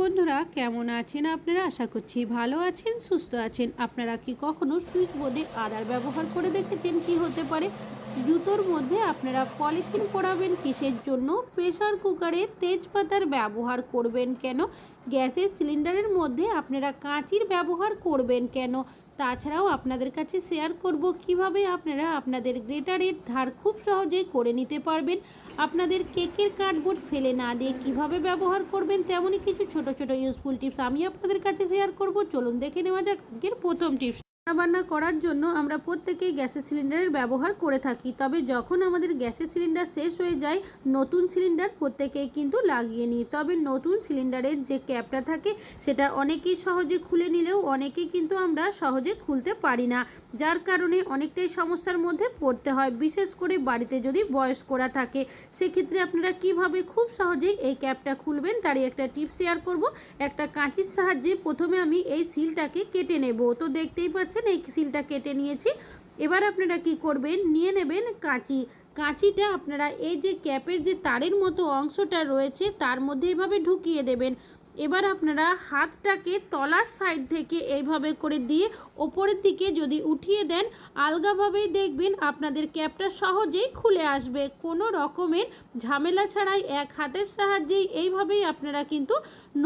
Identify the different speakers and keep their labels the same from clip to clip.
Speaker 1: বন্ধুরা, কেমন আছেন আপনারা? আশা করছি ভালো আছেন, সুস্থ আছেন। আপনারা কি কখনো সুইচ বোর্ডে আদার ব্যবহার করে দেখেছেন? কি হতে পারে? জুতোর মধ্যে আপনারা পলিথিন পরাবেন কিসের জন্য? প্রেশার কুকারে তেজপাতার ব্যবহার করবেন কেন? গ্যাসের সিলিন্ডারের মধ্যে আপনারা কাঁচির ব্যবহার করবেন কেন? তাছাড়াও আপনাদের কাছে শেয়ার করব কীভাবে আপনারা আপনাদের গ্রেটারের ধার খুব সহজেই করে নিতে পারবেন। আপনাদের কেকের কার্ডবোর্ড ফেলে না দিয়ে কীভাবে ব্যবহার করবেন তেমনই কিছু ছোট ছোট ইউজফুল টিপস আমি আপনাদের কাছে শেয়ার করব। চলুন দেখে নেওয়া যাক আজকের প্রথম টিপস রান্নাবান্না করার জন্য আমরা প্রত্যেকেই গ্যাসের সিলিন্ডারের ব্যবহার করে থাকি। তবে যখন আমাদের গ্যাসের সিলিন্ডার শেষ হয়ে যায়, নতুন সিলিন্ডার প্রত্যেকেই কিন্তু লাগিয়ে নিই। তবে নতুন সিলিন্ডারের যে ক্যাপটা থাকে, সেটা অনেকেই সহজে খুলে নিলেও অনেকেই কিন্তু আমরা সহজে খুলতে পারি না। যার কারণে অনেকটাই সমস্যার মধ্যে পড়তে হয়, বিশেষ করে বাড়িতে যদি বয়স্করা থাকে। সেক্ষেত্রে আপনারা কীভাবে খুব সহজেই এই ক্যাপটা খুলবেন, তারই একটা টিপস শেয়ার করব। একটা কাঁচির সাহায্যে প্রথমে আমি এই সিলটাকে কেটে নেব। তো দেখতেই পাচ্ছেন এই সিলটা কেটে নিয়েছি। এবার আপনারা কি করবেন, নিয়ে নেবেন কাঁচি। কাঁচিটা আপনারা এই যে ক্যাপের যে তারের মতো অংশটা রয়েছে, তার মধ্যে এভাবে ঢুকিয়ে দেবেন। এবার আপনারা হাতটাকে তলার সাইড থেকে এইভাবে করে দিয়ে ওপরের দিকে যদি উঠিয়ে দেন, আলগাভাবেই দেখবেন আপনাদের ক্যাপটা সহজেই খুলে আসবে। কোনো রকমের ঝামেলা ছাড়াই এক হাতের সাহায্যেই এইভাবেই আপনারা কিন্তু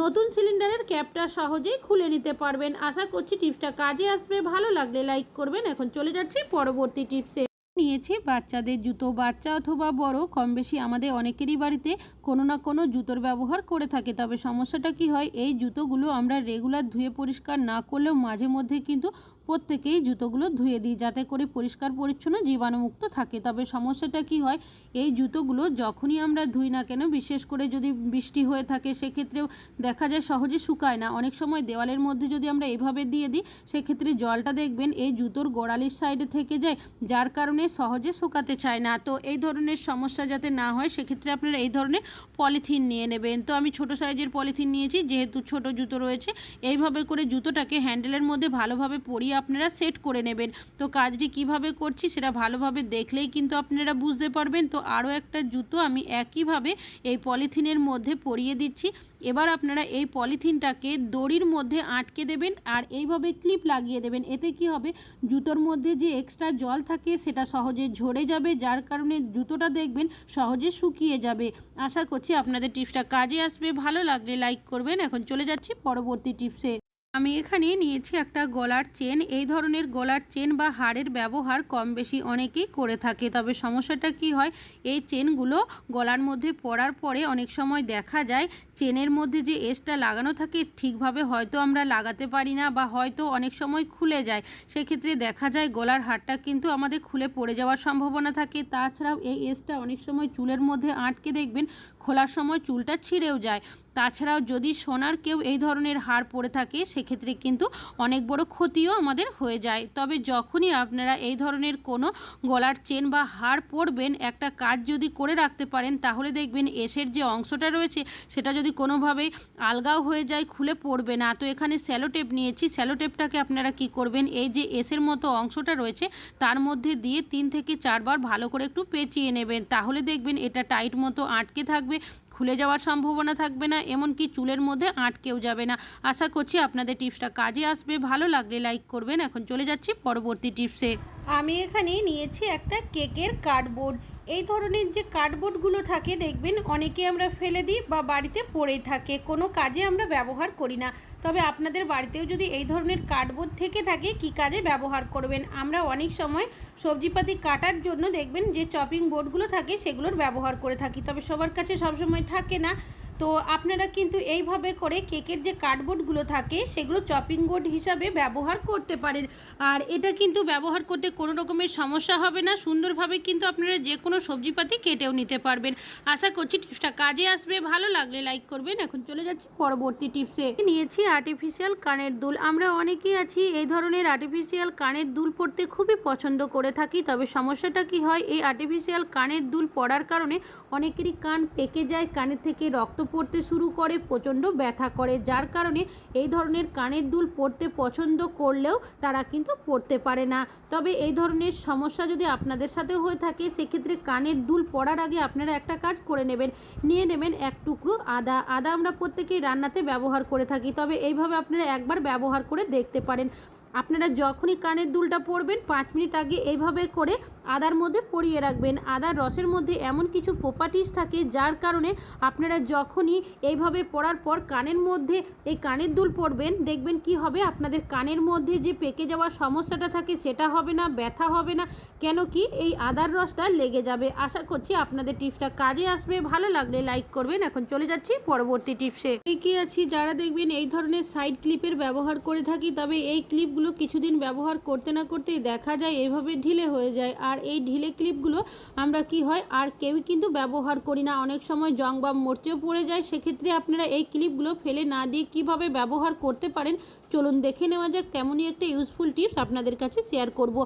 Speaker 1: নতুন সিলিন্ডারের ক্যাপটা সহজেই খুলে নিতে পারবেন। আশা করছি টিপসটা কাজে আসবে। ভালো লাগলে লাইক করবেন। এখন চলে যাচ্ছি পরবর্তী টিপসে। নিয়েছি। বাচ্চাদের জুতো, বাচ্চা অথবা বড় কম বেশি আমাদের অনেকেরই বাড়িতে কোনো না কোনো জুতোর ব্যবহার করে থাকে। তবে সমস্যাটা কি হয়, এই জুতোগুলো আমরা রেগুলার ধুয়ে পরিষ্কার না করলেও মাঝে মধ্যে কিন্তু প্রত্যেকেই জুতোগুলো ধুয়ে দিই যাতে করে পরিষ্কার পরিচ্ছন্ন জীবাণুমুক্ত থাকে। তবে সমস্যাটা কি হয়, এই জুতোগুলো যখনই আমরা ধুই না কেন, বিশেষ করে যদি বৃষ্টি হয়ে থাকে সেক্ষেত্রেও দেখা যায় সহজে শুকায় না। অনেক সময় দেওয়ালের মধ্যে যদি আমরা এভাবে দিয়ে দিই, সেক্ষেত্রে জলটা দেখবেন এই জুতোর গোড়ালির সাইডে থেকে যায়, যার কারণে সহজে শুকাতে চায় না। তো এই ধরনের সমস্যা যাতে না হয়, সেক্ষেত্রে আপনারা এই ধরনের পলিথিন নিয়ে নেবেন। তো আমি ছোট সাইজের পলিথিন নিয়েছি, যেহেতু ছোট জুতো রয়েছে, এইভাবে করে জুতোটাকে হ্যান্ডেলের মধ্যে ভালোভাবে পরিয়ে আপনারা সেট করে নেবেন। তো কাজটি কীভাবে করছি সেটা ভালোভাবে দেখলেই কিন্তু আপনারা বুঝতে পারবেন। তো আরও একটা জুতো আমি একইভাবে এই পলিথিনের মধ্যে পরিয়ে দিচ্ছি। এবার আপনারা এই পলিথিনটাকে দড়ির মধ্যে আটকে দেবেন আর এইভাবে ক্লিপ লাগিয়ে দেবেন। এতে কি হবে? জুতোর মধ্যে যে এক্সট্রা জল থাকে সেটা সহজে ঝরে যাবে। যার কারণে জুতোটা দেখবেন সহজে শুকিয়ে যাবে। আশা করছি আপনাদের টিপসটা কাজে আসবে। ভালো লাগলে লাইক করবেন। এখন চলে যাচ্ছি পরবর্তী টিপসে আমি এখানে নিয়েছি একটা গলার চেন। এই ধরনের গলার চেন বা হাড়ের ব্যবহার কম বেশি অনেকেই করে থাকে। তবে সমস্যাটা কি হয়, এই চেনগুলো গলার মধ্যে পড়ার পরে অনেক সময় দেখা যায়, চেনের মধ্যে যে এসটা লাগানো থাকে, ঠিকভাবে হয়তো আমরা লাগাতে পারি না বা হয়তো অনেক সময় খুলে যায়। সেক্ষেত্রে দেখা যায় গলার হাড়টা কিন্তু আমাদের খুলে পড়ে যাওয়ার সম্ভাবনা থাকে। তাছাড়াও এই এসটা অনেক সময় চুলের মধ্যে আটকে দেখবেন খোলার সময় চুলটা ছিঁড়েও যায়। তাছাড়াও যদি সোনার কেউ এই ধরনের হার পরে থাকে, সেক্ষেত্রে কিন্তু অনেক বড় ক্ষতিও আমাদের হয়ে যায়। তবে যখনই আপনারা এই ধরনের কোনো গলার চেন বা হার পরবেন, একটা কাজ যদি করে রাখতে পারেন, তাহলে দেখবেন এসের যে অংশটা রয়েছে, সেটা যদি কোনোভাবেই আলগাও হয়ে যায়, খুলে পড়বে না। তো এখানে স্যালো টেপ নিয়েছি। স্যালো টেপটাকে আপনারা কি করবেন? এই যে এসের মতো অংশটা রয়েছে, তার মধ্যে দিয়ে তিন থেকে চারবার ভালো করে একটু পেঁচিয়ে নেবেন। তাহলে দেখবেন এটা টাইট মতো আটকে থাকবে খুলে যাওয়ার সম্ভাবনা থাকবে না, এমনকি চুলের মধ্যে আটকেও যাবে না। আশা করছি আপনাদের টিপসটা কাজে আসবে। ভালো লাগলে লাইক করবেন। এখন চলে যাচ্ছি পরবর্তী টিপসে। আমি এখানে নিয়েছি একটা কেকের কার্ডবোর্ড। এই ধরনের যে কার্ডবোর্ডগুলো থাকে, দেখবেন অনেকে আমরা ফেলে দিই বা বাড়িতে পড়েই থাকে। কোনো কাজে আমরা ব্যবহার করি না। তবে আপনাদের বাড়িতেও যদি এই ধরনের কার্ডবোর্ড থেকে থাকে, কি কাজে ব্যবহার করবেন? আমরা অনেক সময় সবজিপাতি কাটার জন্য দেখবেন যে চপিং বোর্ডগুলো থাকে, সেগুলোর ব্যবহার করে থাকি। তবে সবার কাছে সবসময় থাকে না। তো আপনারা কিন্তু এইভাবে করে কেকের যে কার্ডবোর্ডগুলো থাকে, সেগুলো চপিং বোর্ড হিসাবে ব্যবহার করতে পারেন। আর এটা কিন্তু ব্যবহার করতে কোনো রকমের সমস্যা হবে না, সুন্দরভাবে কিন্তু আপনারা যে কোনো সবজিপাতি কেটেও নিতে পারবেন। আশা করছি টিপসটা কাজে আসবে। ভালো লাগলে লাইক করবেন। এখন চলে যাচ্ছি পরবর্তী টিপসে। নিয়েছি আর্টিফিশিয়াল কানের দুল। আমরা অনেকেই আছি এই ধরনের আর্টিফিশিয়াল কানের দুল পড়তে খুবই পছন্দ করে থাকি, তবে সমস্যাটা কি হয়? এই আর্টিফিশিয়াল কানের দুল পড়ার কারণে অনেকেরই কান পেকে যায় কানের থেকে রক্ত পড়তে শুরু করে, প্রচণ্ড ব্যথা করে। যার কারণে এই ধরনের কানের দুল পরতে পছন্দ করলেও তারা কিন্তু পড়তে পারে না। তবে এই ধরনের সমস্যা যদি আপনাদের সাথে হয়ে থাকে, সেক্ষেত্রে কানের দুল পরার আগে আপনারা একটা কাজ করে নেবেন। নিয়ে নেবেন এক টুকরো আদা। আদা আমরা প্রত্যেকেই রান্নাতে ব্যবহার করে থাকি, তবে এইভাবে আপনারা একবার ব্যবহার করে দেখতে পারেন। আপনারা যখনই কানের দুলটা পরবেন, পাঁচ মিনিট আগে এইভাবে করে আদার মধ্যে পরিয়ে রাখবেন। আদার রসের মধ্যে এমন কিছু প্রপার্টিস থাকে যার কারণে আপনারা যখনই এইভাবে পরার পর কানের মধ্যে এই কানের দুল পরবেন, দেখবেন কি হবে? আপনাদের কানের মধ্যে যে পেকে যাওয়ার সমস্যাটা থাকে সেটা হবে না, ব্যথা হবে না। কেন কি এই আদার রসটা লেগে যাবে। আশা করছি আপনাদের টিপসটা কাজে আসবে। ভালো লাগলে লাইক করবেন। এখন চলে যাচ্ছি পরবর্তী টিপসে। কি আছি, যারা দেখবেন এই ধরনের সাইড ক্লিপের ব্যবহার করে থাকি, তবে এই ক্লিপগুলো কিছুদিন ব্যবহার করতে না করতেই দেখা যায় এভাবে ঢিলে হয়ে যায়। আর এই ঢিলে ক্লিপগুলো আমরা কি হয়, আর কেউই কিন্তু ব্যবহার করি না। অনেক সময় জং বা মরচেও পড়ে যায়। সেক্ষেত্রে আপনারা এই ক্লিপগুলো ফেলে না দিয়ে কীভাবে ব্যবহার করতে পারেন চলুন দেখে নেওয়া যাক তেমনই একটা ইউজফুল টিপস আপনাদের কাছে শেয়ার করব।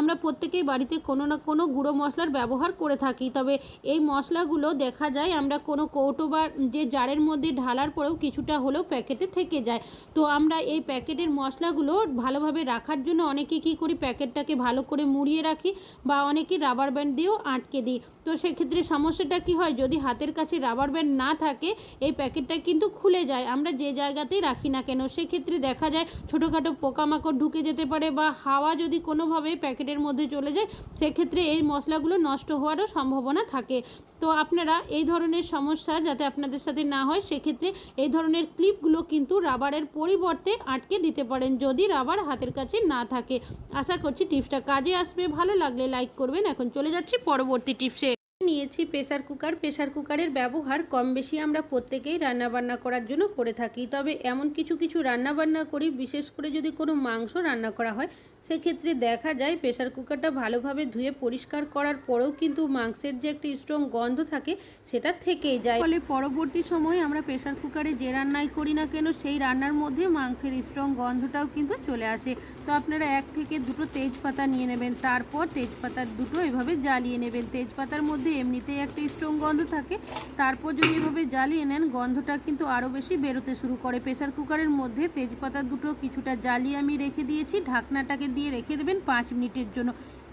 Speaker 1: আমরা প্রত্যেকেই বাড়িতে কোনো না কোনো গুঁড়ো মশলার ব্যবহার করে থাকি, তবে এই মশলাগুলো দেখা যায় আমরা কোনো কৌটো বা যে জারের মধ্যে ঢালার পরেও কিছুটা হলেও প্যাকেটে থেকে যায়। তো আমরা এই প্যাকেটের মশলাগুলো ভালোভাবে রাখার জন্য অনেকে কী করি, প্যাকেটটাকে ভালো করে মুড়িয়ে রাখি বা অনেকে রাবার ব্যান্ড দিয়েও আটকে দিই। তো সেক্ষেত্রে সমস্যাটা কি হয়, যদি হাতের কাছে রাবার ব্যান্ড না থাকে, এই প্যাকেটটা কিন্তু খুলে যায়, আমরা যে জায়গাতেই রাখি না কেন, সেক্ষেত্রে দেখা যায়, ছোটোখাটো পোকামাকড় ঢুকে যেতে পারে বা হাওয়া যদি কোনোভাবে প্যাকেটের মধ্যে চলে যায়, সেক্ষেত্রে এই মশলাগুলো নষ্ট হওয়ারও সম্ভাবনা থাকে। তো আপনারা এই ধরনের সমস্যা যাতে আপনাদের সাথে না হয়, সেক্ষেত্রে এই ধরনের ক্লিপগুলো কিন্তু রাবারের পরিবর্তে আটকে দিতে পারেন যদি রাবার হাতের কাছে না থাকে। আশা করছি টিপসটা কাজে আসবে। ভালো লাগলে লাইক করবেন। এখন চলে যাচ্ছি পরবর্তী টিপসে। নিয়েছি। প্রেসার কুকার, প্রেসার কুকারের ব্যবহার কম বেশি আমরা প্রত্যেকেই রান্নাবান্না করার জন্য করে থাকি। তবে এমন কিছু কিছু রান্নাবান্না করি, বিশেষ করে যদি কোনো মাংস রান্না করা হয় সেক্ষেত্রে দেখা যায় প্রেসার কুকারটা ভালোভাবে ধুয়ে পরিষ্কার করার পরেও কিন্তু মাংসের যে একটি স্ট্রং গন্ধ থাকে, সেটা থেকেই যায়। ফলে পরবর্তী সময়ে আমরা প্রেসার কুকারে যে রান্নাই করি না কেন, সেই রান্নার মধ্যে মাংসের স্ট্রং গন্ধটাও কিন্তু চলে আসে। তো আপনারা এক থেকে দুটো তেজপাতা নিয়ে নেবেন, তারপর তেজপাতার দুটো এভাবে জ্বালিয়ে নেবেন। তেজপাতার মধ্যে এমনিতেই একটা স্ট্রং গন্ধ থাকে, তারপর যদি এভাবে জ্বালিয়ে নেন, গন্ধটা কিন্তু আরও বেশি বেরোতে শুরু করে। প্রেসার কুকারের মধ্যে তেজপাতা দুটো কিছুটা জ্বালিয়ে আমি রেখে দিয়েছি, ঢাকনাটাকে দিয়ে রেখে দেবেন পাঁচ মিনিটের জন্য।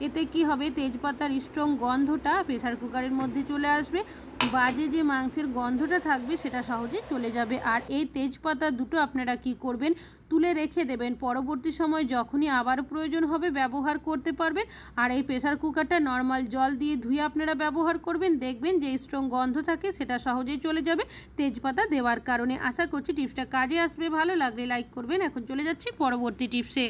Speaker 1: এতে কি হবে? তেজপাতার স্ট্রং গন্ধটা প্রেসার কুকারের মধ্যে চলে আসবে। বাজে যে মাংসের গন্ধটা থাকবে সেটা সহজে চলে যাবে। আর এই তেজপাতা দুটো আপনারা কি করবেন? তুলে রেখে দেবেন। পরবর্তী সময় যখনই আবার প্রয়োজন হবে ব্যবহার করতে পারবেন। আর এই প্রেসার কুকারটা নর্মাল জল দিয়ে ধুয়ে আপনারা ব্যবহার করবেন। দেখবেন যে স্ট্রং গন্ধ থাকে, সেটা সহজেই চলে যাবে তেজপাতা দেওয়ার কারণে। আশা করছি টিপসটা কাজে আসবে। ভালো লাগলে লাইক করবেন। এখন চলে যাচ্ছি পরবর্তী টিপসে।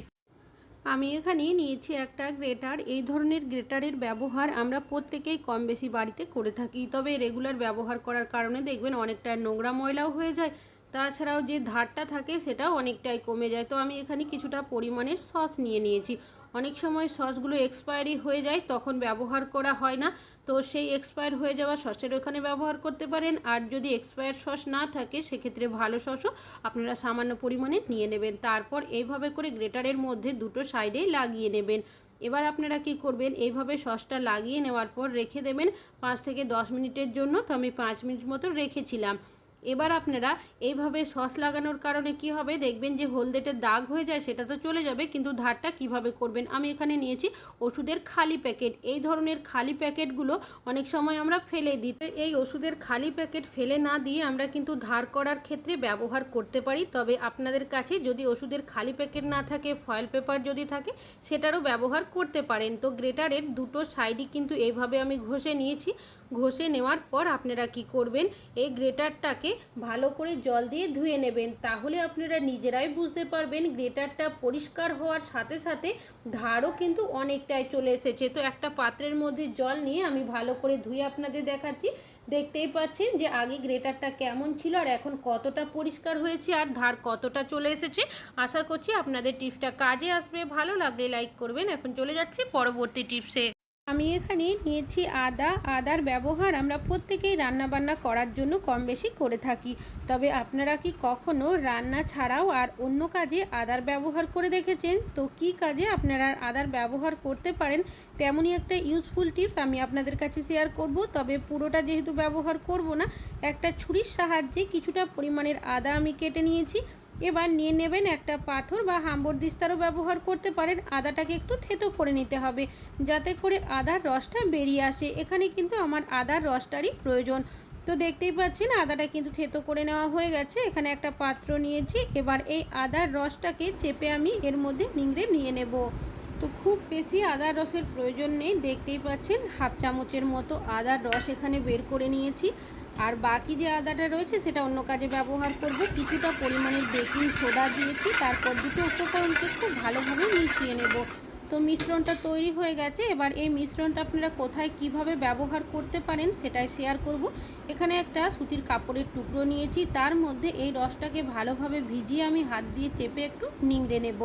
Speaker 1: আমি এখানে নিয়েছি একটা গ্রেটার। এই ধরনের গ্রেটারের ব্যবহার আমরা প্রত্যেকেই কম বেশি বাড়িতে করে থাকি। তবে রেগুলার ব্যবহার করার কারণে দেখবেন অনেকটা নোংরা ময়লাও হয়ে যায়। তাছাড়াও যে ধারটা থাকে সেটাও অনেকটাই কমে যায়। তো আমি এখানে কিছুটা পরিমাণে সস নিয়ে নিয়েছি। অনেক সময় সসগুলো এক্সপায়ারি হয়ে যায়, তখন ব্যবহার করা হয় না। তো সেই এক্সপায়ার হয়ে যাওয়া সসের ওখানে ব্যবহার করতে পারেন। আর যদি এক্সপায়ার সস না থাকে, সেক্ষেত্রে ভালো সসও আপনারা সামান্য পরিমাণে নিয়ে নেবেন। তারপর এইভাবে করে গ্রেটারের মধ্যে দুটো সাইডেই লাগিয়ে নেবেন। এবার আপনারা কি করবেন, এইভাবে সসটা লাগিয়ে নেওয়ার পর রেখে দেবেন। পাঁচ থেকে দশ মিনিটের জন্য, তো আমি পাঁচ মিনিট মতো রেখেছিলাম। এবার আপনারা এইভাবে সস লাগানোর কারণে কি হবে? দেখবেন যে হলদেটের দাগ হয়ে যায়, সেটা তো চলে যাবে, কিন্তু ধারটা কীভাবে করবেন? আমি এখানে নিয়েছি ওষুধের খালি প্যাকেট। এই ধরনের খালি প্যাকেটগুলো অনেক সময় আমরা ফেলে দিই। এই ওষুধের খালি প্যাকেট ফেলে না দিয়ে আমরা কিন্তু ধার করার ক্ষেত্রে ব্যবহার করতে পারি। তবে আপনাদের কাছে যদি ওষুধের খালি প্যাকেট না থাকে, ফয়েল পেপার যদি থাকে, সেটারও ব্যবহার করতে পারেন। তো গ্রেটারের দুটো সাইডই কিন্তু এইভাবে আমি ঘষে নিয়েছি। ঘষে নেওয়ার পর আপনারা কি করবেন? এই গ্রেটারটাকে ভালো করে জল দিয়ে ধুয়ে নেবেন। তাহলে আপনারা নিজেরাই বুঝতে পারবেন গ্রেটারটা পরিষ্কার হওয়ার সাথে সাথে ধারও কিন্তু অনেকটাই চলে এসেছে। তো একটা পাত্রের মধ্যে জল নিয়ে আমি ভালো করে ধুয়ে আপনাদের দেখাচ্ছি। দেখতেই পাচ্ছেন যে আগে গ্রেটারটা কেমন ছিল আর এখন কতটা পরিষ্কার হয়েছে আর ধার কতটা চলে এসেছে। আশা করছি আপনাদের টিপসটা কাজে আসবে। ভালো লাগলে লাইক করবেন। এখন চলে যাচ্ছি পরবর্তী টিপসে। আমি এখানে নিয়েছি আদা। আদার ব্যবহার আমরা প্রত্যেকেই রান্নাবান্না করার জন্য কম বেশি করে থাকি। তবে আপনারা কি কখনো রান্না ছাড়াও আর অন্য কাজে আদার ব্যবহার করে দেখেছেন? তো কি কাজে আপনারা আদার ব্যবহার করতে পারেন? তেমনই একটা ইউজফুল টিপস আমি আপনাদের কাছে শেয়ার করব। তবে পুরোটা যেহেতু ব্যবহার করব না, একটা ছুরির সাহায্যে কিছুটা পরিমাণের আদা আমি কেটে নিয়েছি। এবার নিয়ে নেবেন একটা পাথর বা হাম্বর দিস্তারও ব্যবহার করতে পারেন। আদাটাকে একটু থেতো করে নিতে হবে যাতে করে আদার রসটা বেরিয়ে আসে। এখানে কিন্তু আমার আদার রসটারই প্রয়োজন। তো দেখতেই পাচ্ছেন, আদাটা কিন্তু থেতো করে নেওয়া হয়ে গেছে। এখানে একটা পাত্র নিয়েছি। এবার এই আদার রসটাকে চেপে আমি এর মধ্যে নিংড়ে নিয়ে নেব। তো খুব বেশি আদার রসের প্রয়োজন নেই। দেখতেই পাচ্ছেন, হাফ চামচের মতো আদার রস এখানে বের করে নিয়েছি। আর বাকি যে আদাটা রয়েছে, সেটা অন্য কাজে ব্যবহার করব। কিছুটা পরিমাণে বেকিং সোডা দিয়েছি, তারপর দুটো উপকরণকে খুব ভালোভাবে মিশিয়ে নেব। তো মিশ্রণটা তৈরি হয়ে গেছে। এবার এই মিশ্রণটা আপনারা কোথায় কীভাবে ব্যবহার করতে পারেন, সেটাই শেয়ার করব। এখানে একটা সুতির কাপড়ের টুকরো নিয়েছি। তার মধ্যে এই রসটাকে ভালোভাবে ভিজিয়ে আমি হাত দিয়ে চেপে একটু নিংড়ে নেব।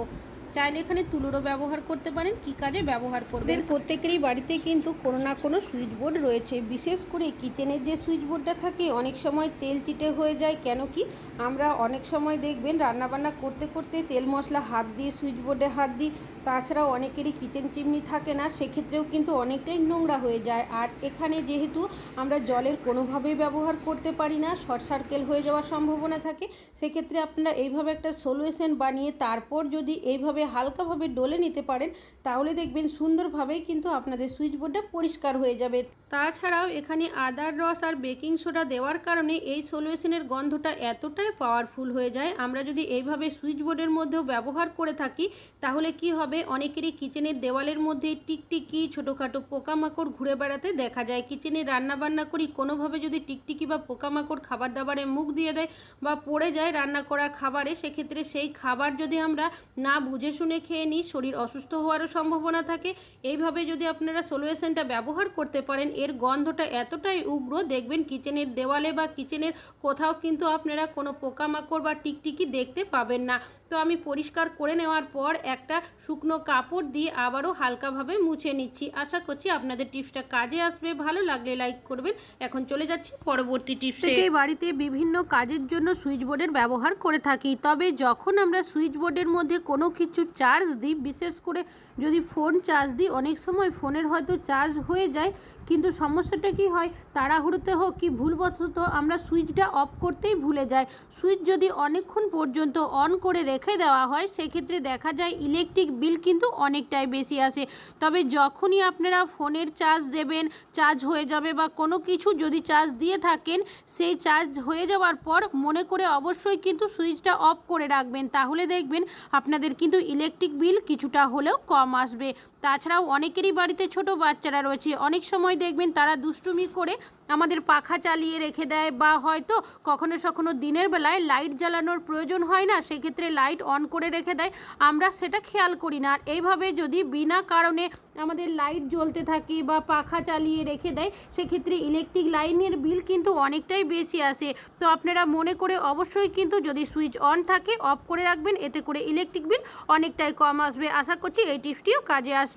Speaker 1: চাইলে এখানে তুলোরও ব্যবহার করতে পারেন, কি কাজে ব্যবহার করবেন? প্রত্যেকেরই বাড়িতে কিন্তু কোনো না কোনো সুইচ বোর্ড রয়েছে, বিশেষ করে কিচেনের যে সুইচ বোর্ডটা থাকে, অনেক সময় তেল চিটে হয়ে যায়, কেন কি আমরা অনেক সময় দেখবেন রান্নাবান্না করতে করতে তেল মশলা হাত দিয়ে, সুইচ বোর্ডে হাত দিই, তাছাড়াও অনেকেরই কিচেন চিমনি থাকে না, সেক্ষেত্রেও কিন্তু অনেকটাই নোংরা হয়ে যায়। আর এখানে যেহেতু আমরা জলের কোনোভাবেই ব্যবহার করতে পারি না, শর্ট সার্কেল হয়ে যাওয়ার সম্ভাবনা থাকে, সেক্ষেত্রে আপনারা এইভাবে একটা সলিউশন বানিয়ে তারপর যদি এইভাবে হালকাভাবে ডলে নিতে পারেন, তাহলে দেখবেন সুন্দরভাবেই কিন্তু আপনাদের সুইচ বোর্ডটা পরিষ্কার হয়ে যাবে। তাছাড়াও এখানে আদার রস আর বেকিং সোডা দেওয়ার কারণে এই সলিউশনের গন্ধটা এতটাই পাওয়ারফুল হয়ে যায়। আমরা যদি এইভাবে সুইচ বোর্ডের মধ্যেও ব্যবহার করে থাকি, তাহলে কি হবে? অনেকেরই কিচেনের দেওয়ালের মধ্যে টিকটিকি, ছোটোখাটো পোকামাকড় ঘুরে বেড়াতে দেখা যায়। কিচেনে রান্না বান্না করি, কোনোভাবে যদি টিকটিকি বা পোকামাকড় খাবার দাবারে মুখ দিয়ে দেয় বা পড়ে যায় রান্না করার খাবারে, সেক্ষেত্রে সেই খাবার যদি আমরা না বুঝে শুনে খেয়ে নিই, শরীর অসুস্থ হওয়ারও সম্ভাবনা থাকে। এইভাবে যদি আপনারা সলিউশনটা ব্যবহার করতে পারেন, এর গন্ধটা এতটাই উগ্র, দেখবেন কিচেনের দেওয়ালে বা কিচেনের কোথাও কিন্তু আপনারা কোনো পোকামাকড় বা টিকটিকি দেখতে পাবেন না। তো আমি পরিষ্কার করে নেওয়ার পর একটা শুকনো কাপড় দিয়ে আবারও হালকাভাবে মুছে নিচ্ছি। আশা করছি আপনাদের টিপসটা কাজে আসবে। ভালো লাগলে লাইক করবেন। এখন চলে যাচ্ছি পরবর্তী টিপস। থেকে বাড়িতে বিভিন্ন কাজের জন্য সুইচ বোর্ডের ব্যবহার করে থাকি। তবে যখন আমরা সুইচ বোর্ডের মধ্যে কোনো কিছু চার্জ দিই বিশেষ করে যদি ফোন চার্জ দিই, অনেক সময় ফোনের হয়তো চার্জ হয়ে যায়, কিন্তু সমস্যাটা কি হয়? তাড়াহুড়োতে হোক কি ভুলবশত আমরা সুইচটা অফ করতেই ভুলে যাই। সুইচ যদি অনেকক্ষণ পর্যন্ত অন করে রেখে দেওয়া হয়, সেক্ষেত্রে দেখা যায় ইলেকট্রিক বিল কিন্তু অনেকটাই বেশি আসে। তবে যখনই আপনারা ফোনের চার্জ দেবেন, চার্জ হয়ে যাবে বা কোনো কিছু যদি চার্জ দিয়ে থাকেন, সেই চার্জ হয়ে যাওয়ার পর মনে করে অবশ্যই কিন্তু সুইচটা অফ করে রাখবেন। তাহলে দেখবেন আপনাদের কিন্তু ইলেকট্রিক বিল কিছুটা হলেও কম আসবে। তাছাড়াও অনেকেরই বাড়িতে ছোট বাচ্চারা রয়েছে। অনেক সময় দেখবেন তারা দুষ্টুমি করে আমাদের পাখা চালিয়ে রেখে দেয় বা হয়তো কখনো কখনো দিনের বেলায় লাইট জ্বালানোর প্রয়োজন হয় না, সেক্ষেত্রে লাইট অন করে রেখে দেয়। আমরা সেটা খেয়াল করি না। আর এইভাবে যদি বিনা কারণে আমাদের লাইট জ্বলতে থাকে বা পাখা চালিয়ে রেখে দেয়, সেক্ষেত্রে ইলেকট্রিক লাইনের বিল কিন্তু অনেকটাই বেশি আসে। তো আপনারা মনে করে অবশ্যই কিন্তু যদি সুইচ অন থাকে, অফ করে রাখবেন, এতে করে ইলেকট্রিক বিল অনেকটাই কম আসবে। আশা করছি এই টিপসটিও কাজে আসবে।